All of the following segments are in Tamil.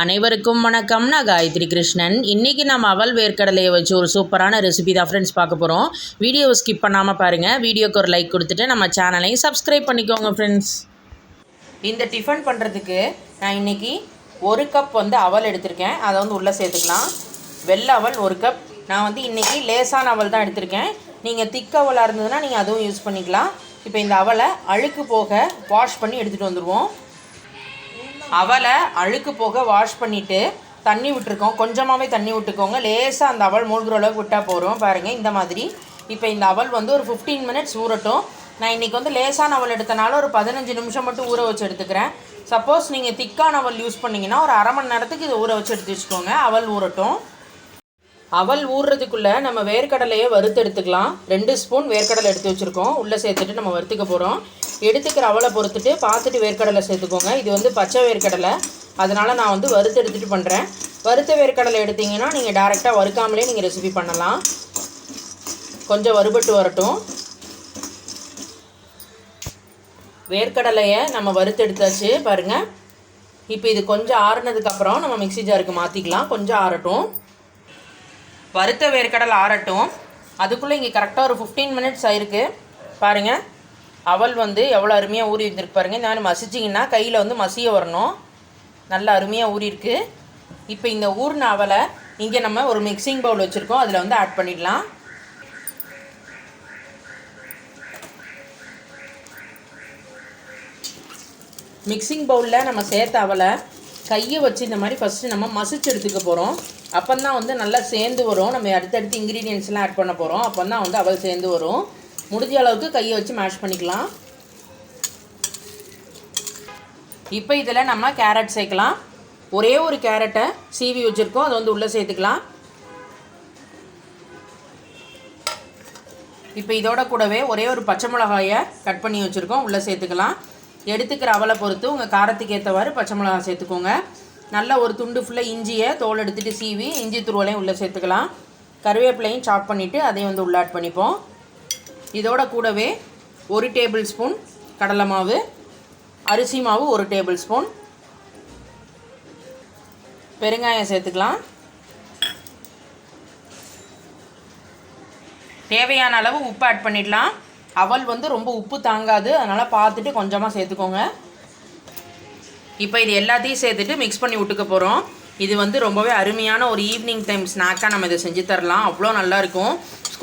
அனைவருக்கும் வணக்கம். நான் காயத்ரி கிருஷ்ணன். இன்றைக்கி நம்ம அவல் வேர்க்கடலையை வச்சு ஒரு சூப்பரான ரெசிபி தான் ஃப்ரெண்ட்ஸ் பார்க்க போகிறோம் வீடியோவை ஸ்கிப் பண்ணாமல் பாருங்கள் வீடியோக்கு ஒரு லைக் கொடுத்துட்டு நம்ம சேனலையும் சப்ஸ்கிரைப் பண்ணிக்கோங்க ஃப்ரெண்ட்ஸ் இந்த டிஃபன் பண்ணுறதுக்கு நான் இன்றைக்கி ஒரு கப் வந்து அவல் எடுத்திருக்கேன். அதை வந்து உள்ளே சேர்த்துக்கலாம். வெள்ளை அவல் ஒரு கப் நான் வந்து இன்றைக்கி லேசான அவல் தான் எடுத்திருக்கேன். நீங்கள் திக் அவலாக இருந்ததுன்னா நீங்கள் அதுவும் யூஸ் பண்ணிக்கலாம். இப்போ இந்த அவலை அழுக்கு போக வாஷ் பண்ணி எடுத்துகிட்டு வந்துடுவோம் அவலை அழுக்கு போக வாஷ் பண்ணிவிட்டு தண்ணி விட்டுருக்கோம். கொஞ்சமாகவே தண்ணி விட்டுக்கோங்க. லேசாக அந்த அவல் மூழ்கிற அளவுக்கு விட்டால் போகிறோம் பாருங்கள் இந்த மாதிரி. இப்போ இந்த அவல் வந்து ஒரு ஃபிஃப்டீன் மினிட்ஸ் ஊறட்டும். நான் இன்றைக்கி வந்து லேசான அவல் எடுத்தனால ஒரு பதினஞ்சு நிமிஷம் மட்டும் ஊற வச்சு எடுத்துக்கிறேன். சப்போஸ் நீங்கள் திக்கான அவல் யூஸ் பண்ணிங்கன்னா ஒரு அரை மணி நேரத்துக்கு இது ஊற வச்சு எடுத்து வச்சுக்கோங்க. அவல் ஊறட்டும். அவல் ஊறுறதுக்குள்ளே நம்ம வேர்க்கடலையை வறுத்து எடுத்துக்கலாம். ரெண்டு ஸ்பூன் வேர்க்கடலை எடுத்து வச்சுருக்கோம். உள்ளே சேர்த்துட்டு நம்ம வறுத்துக்க போகிறோம் எடுத்துக்கிற அவளை பொறுத்துட்டு பார்த்துட்டு வேர்க்கடலை சேர்த்துக்கோங்க. இது வந்து பச்சை வேர்க்கடலை. அதனால் நான் வந்து வறுத்து எடுத்துகிட்டு பண்ணுறேன் வறுத்த வேர்க்கடலை எடுத்தீங்கன்னா நீங்கள் டேரெக்டாக வறுக்காமலே நீங்கள் ரெசிபி பண்ணலாம். கொஞ்சம் வறுபட்டு வரட்டும். வேர்க்கடலையை நம்ம வறுத்து எடுத்தாச்சு பாருங்கள் இப்போ இது கொஞ்சம் ஆறுனதுக்கப்புறம் நம்ம மிக்ஸி ஜாருக்கு மாற்றிக்கலாம் கொஞ்சம் ஆறட்டும். வறுத்த வேர்க்கடலை ஆறட்டும். அதுக்குள்ளே இங்கே கரெக்டாக ஒரு ஃபிஃப்டீன் மினிட்ஸ் ஆயிருக்கு. பாருங்கள் அவல் வந்து எவ்வளோ அருமையாக ஊறி இருந்திருக்கு பாருங்கள் நான் மசிச்சிங்கன்னா கையில் வந்து மசிய வரணும். நல்லா அருமையாக ஊறியிருக்கு இப்போ இந்த ஊறின அவலை இங்கே நம்ம ஒரு மிக்சிங் பவுல் வச்சுருக்கோம். அதில் வந்து ஆட் பண்ணிடலாம். மிக்சிங் பவுலில் நம்ம சேர்த்த அவலை கையை வச்சு இந்த மாதிரி ஃபஸ்ட்டு நம்ம மசிச்சு எடுத்துக்க போகிறோம் அப்போ தான் வந்து நல்லா சேர்ந்து வரும். நம்ம அடுத்தடுத்து இன்க்ரீடியன்ஸ்லாம் ஆட் பண்ண போகிறோம் அப்போ தான் வந்து அவள் சேர்ந்து வரும். முடிஞ்ச அளவுக்கு கையை வச்சு மேஷ் பண்ணிக்கலாம். இப்போ இதில் நம்ம கேரட் சேர்க்கலாம். ஒரே ஒரு கேரட்டை சீவி வச்சுருக்கோம். அதை வந்து உள்ளே சேர்த்துக்கலாம். இப்போ இதோட கூடவே ஒரே ஒரு பச்சை மிளகாயை கட் பண்ணி வச்சுருக்கோம். உள்ளே சேர்த்துக்கலாம். எடுத்துக்கிற அவலை பொறுத்து உங்கள் காரத்துக்கு ஏற்றவாறு பச்சை மிளகா சேர்த்துக்கோங்க. நல்லா ஒரு துண்டு ஃபுல்லாக இஞ்சியை தோல் எடுத்துகிட்டு சீவி இஞ்சி துருவலையும் உள்ளே சேர்த்துக்கலாம். கருவேப்பிலையும் சாப் பண்ணிவிட்டு அதையும் வந்து உள்ளே ஆட் பண்ணிப்போம். இதோட கூடவே ஒரு டேபிள் ஸ்பூன் கடலை மாவு அரிசி மாவு ஒரு டேபிள் ஸ்பூன் பெருங்காயம் சேர்த்துக்கலாம். தேவையான அளவு உப்பு ஆட் பண்ணிடலாம். அவல் வந்து ரொம்ப உப்பு தாங்காது. அதனால் பார்த்துட்டு கொஞ்சமாக சேர்த்துக்கோங்க. இப்போ இது எல்லாத்தையும் சேர்த்துட்டு மிக்ஸ் பண்ணி விட்டுக்க போகிறோம் இது வந்து ரொம்பவே அருமையான ஒரு ஈவினிங் டைம் ஸ்நாக்காக நம்ம இதை செஞ்சு தரலாம். அவ்வளோ நல்லாயிருக்கும்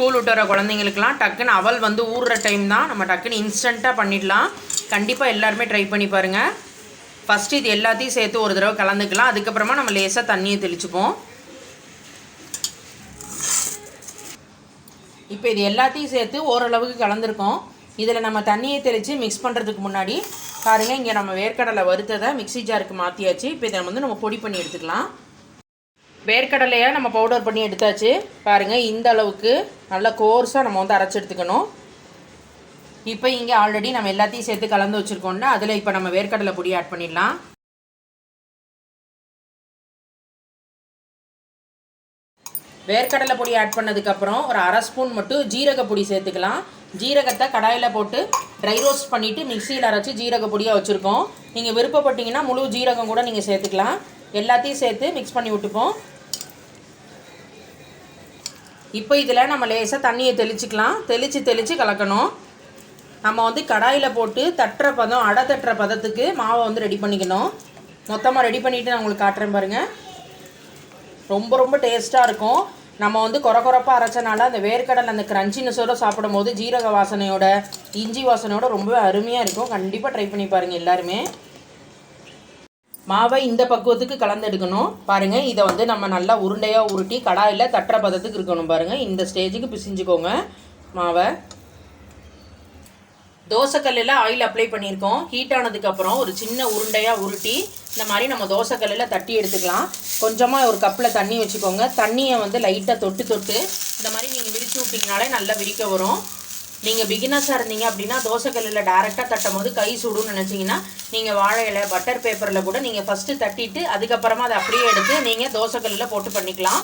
ஸ்கூல் விட்டு வர குழந்தைங்களுக்குலாம் டக்குன்னு அவள் வந்து ஊறுற டைம் தான். நம்ம டக்குன்னு இன்ஸ்டண்ட்டாக பண்ணிடலாம். கண்டிப்பாக எல்லாருமே ட்ரை பண்ணி பாருங்கள் ஃபஸ்ட்டு இது எல்லாத்தையும் சேர்த்து ஒரு தடவை கலந்துக்கலாம். அதுக்கப்புறமா நம்ம லேசாக தண்ணியை தெளிச்சுப்போம். இப்போ இது எல்லாத்தையும் சேர்த்து ஓரளவுக்கு கலந்துருக்கோம். இதில் நம்ம தண்ணியை தெளித்து மிக்ஸ் பண்ணுறதுக்கு முன்னாடி பாருங்கள் இங்கே நம்ம வேர்க்கடலை வறுத்ததை மிக்ஸி ஜாருக்கு மாற்றியாச்சு இப்போ இதை வந்து நம்ம பொடி பண்ணி எடுத்துக்கலாம். வேர்க்கடலையை நம்ம பவுடர் பண்ணி எடுத்தாச்சு. பாருங்கள் இந்த அளவுக்கு நல்லா கோர்ஸாக நம்ம வந்து அரைச்சி எடுத்துக்கணும். இப்போ இங்கே ஆல்ரெடி நம்ம எல்லாத்தையும் சேர்த்து கலந்து வச்சுருக்கோம்னா அதில் இப்போ நம்ம வேர்க்கடலை பொடி ஆட் பண்ணிடலாம். வேர்க்கடலை பொடி ஆட் பண்ணதுக்கப்புறம் ஒரு அரை ஸ்பூன் மட்டும் ஜீரக பொடி சேர்த்துக்கலாம். ஜீரகத்தை கடாயில் போட்டு ட்ரை ரோஸ்ட் பண்ணிவிட்டு மிக்சியில் அரைச்சி ஜீரக பொடியாக வச்சுருக்கோம். நீங்கள் விருப்பப்பட்டீங்கன்னா முழு ஜீரகம் கூட நீங்கள் சேர்த்துக்கலாம். எல்லாத்தையும் சேர்த்து மிக்ஸ் பண்ணி விட்டுப்போம். இப்போ இதில் நம்ம லேசாக தண்ணியை தெளிச்சிக்கலாம். தெளித்து தெளித்து கலக்கணும். நம்ம வந்து கடாயில் போட்டு தட்டுற பதம் அடை தட்டுற பதத்துக்கு மாவை வந்து ரெடி பண்ணிக்கணும். மொத்தமாக ரெடி பண்ணிவிட்டு நான் உங்களுக்கு காட்டுறேன் பாருங்கள் ரொம்ப ரொம்ப டேஸ்ட்டாக இருக்கும். நம்ம வந்து குறை குறைப்பாக அரைச்சனால அந்த வேர்க்கடலை அந்த க்ரன்ச்சினஸோட சாப்பிடும் போது ஜீரக வாசனையோட இஞ்சி வாசனையோட ரொம்பவே அருமையாக இருக்கும். கண்டிப்பாக ட்ரை பண்ணி பாருங்கள் எல்லாருமே. மாவை இந்த பக்குவத்துக்கு கலந்து எடுக்கணும் பாருங்கள் இதை வந்து நம்ம நல்லா உருண்டையாக உருட்டி கடாயில் தட்டுற பதத்துக்கு இருக்கணும் பாருங்கள் இந்த ஸ்டேஜுக்கு பிசிஞ்சுக்கோங்க மாவை. தோசைக்கல்லில் ஆயில் அப்ளை பண்ணியிருக்கோம். ஹீட் ஆனதுக்கப்புறம் ஒரு சின்ன உருண்டையாக உருட்டி இந்த மாதிரி நம்ம தோசைக்கல்லில் தட்டி எடுத்துக்கலாம். கொஞ்சமாக ஒரு கப்பில் தண்ணி வச்சுக்கோங்க. தண்ணியை வந்து லைட்டாக தொட்டு தொட்டு இந்த மாதிரி நீங்கள் விரித்து விட்டிங்கனாலே நல்லா விரிக்க வரும். நீங்கள் பிகினர்ஸாக இருந்தீங்க அப்படின்னா தோசைக்கல்லில் டேரெக்டாக தட்டும் போது கை சுடுன்னு நினச்சிங்கன்னா நீங்கள் வாழை இலை பட்டர் பேப்பரில் கூட நீங்கள் ஃபஸ்ட்டு தட்டிட்டு அதுக்கப்புறமா அதை அப்படியே எடுத்து நீங்கள் தோசைக்கல்லில் போட்டு பண்ணிக்கலாம்.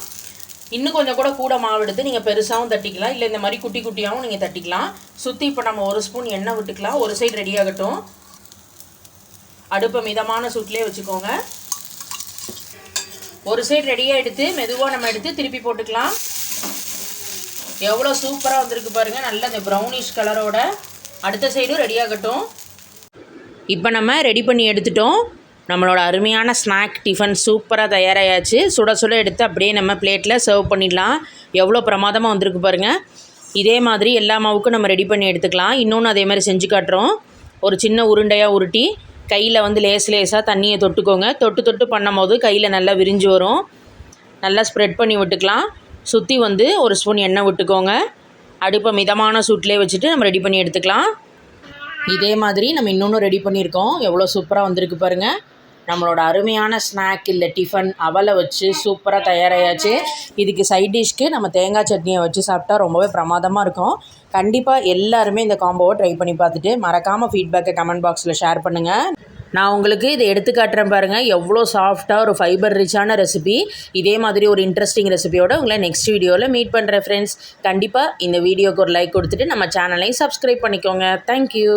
இன்னும் கொஞ்சம் கூட கூட மாவு எடுத்து நீங்கள் பெருசாகவும் தட்டிக்கலாம். இல்லை இந்த மாதிரி குட்டி குட்டியாகவும் நீங்கள் தட்டிக்கலாம். சுற்றி இப்போ நம்ம ஒரு ஸ்பூன் எண்ணெய் விட்டுக்கலாம். ஒரு சைடு ரெடி ஆகட்டும். அடுப்பை மிதமான சூட்லேயே வச்சுக்கோங்க. ஒரு சைடு ரெடியாக எடுத்து மெதுவாக நம்ம எடுத்து திருப்பி போட்டுக்கலாம். எவ்வளோ சூப்பராக வந்திருக்கு பாருங்கள் நல்ல இந்த ப்ரௌனிஷ் கலரோட அடுத்த சைடும் ரெடியாகட்டும் இப்போ நம்ம ரெடி பண்ணி எடுத்துட்டோம். நம்மளோட அருமையான ஸ்நாக் டிஃபன் சூப்பராக தயாராகியாச்சு சுட சுட எடுத்து அப்படியே நம்ம பிளேட்டில் சர்வ் பண்ணிடலாம். எவ்வளோ பிரமாதமாக வந்திருக்கு பாருங்கள் இதே மாதிரி எல்லா மாவுக்கும் நம்ம ரெடி பண்ணி எடுத்துக்கலாம். இன்னொன்று அதே மாதிரி செஞ்சு காட்டுறோம். ஒரு சின்ன உருண்டையாக உருட்டி கையில் வந்து லேஸ் லேஸாக தண்ணியை தொட்டுக்கோங்க. தொட்டு தொட்டு பண்ணும்போது கையில் நல்லா விரிஞ்சு வரும். நல்லா ஸ்ப்ரெட் பண்ணி விட்டுக்கலாம். சுற்றி வந்து ஒரு ஸ்பூன் எண்ணெய் விட்டுக்கோங்க. அடுப்பை மிதமான சூட்லேயே வச்சுட்டு நம்ம ரெடி பண்ணி எடுத்துக்கலாம். இதே மாதிரி நம்ம இன்னொன்று ரெடி பண்ணியிருக்கோம். எவ்வளோ சூப்பராக வந்திருக்கு பாருங்கள் நம்மளோட அருமையான ஸ்நாக் இல்லை டிஃபன் அவலை வச்சு சூப்பராக தயாராகியாச்சு இதுக்கு சைட் டிஷ்க்கு நம்ம தேங்காய் சட்னியை வச்சு சாப்பிட்டா ரொம்பவே பிரமாதமாக இருக்கும். கண்டிப்பாக எல்லாருமே இந்த காம்போவை ட்ரை பண்ணி பார்த்துட்டு மறக்காமல் ஃபீட்பேக்கை கமெண்ட் பாக்ஸில் ஷேர் பண்ணுங்கள் நான் உங்களுக்கு இதை எடுத்து காட்டுறேன் பாருங்கள் எவ்வளோ சாஃப்டாக ஒரு ஃபைபர் ரிச்சான ரெசிபி இதே மாதிரி ஒரு இன்ட்ரெஸ்டிங் ரெசிபியோட உங்களை நெக்ஸ்ட் வீடியோவில் மீட் பண்ணுறேன் ஃப்ரெண்ட்ஸ் கண்டிப்பாக இந்த வீடியோக்கு ஒரு லைக் கொடுத்துட்டு நம்ம சேனலையும் சப்ஸ்கிரைப் பண்ணிக்கோங்க. தேங்க்யூ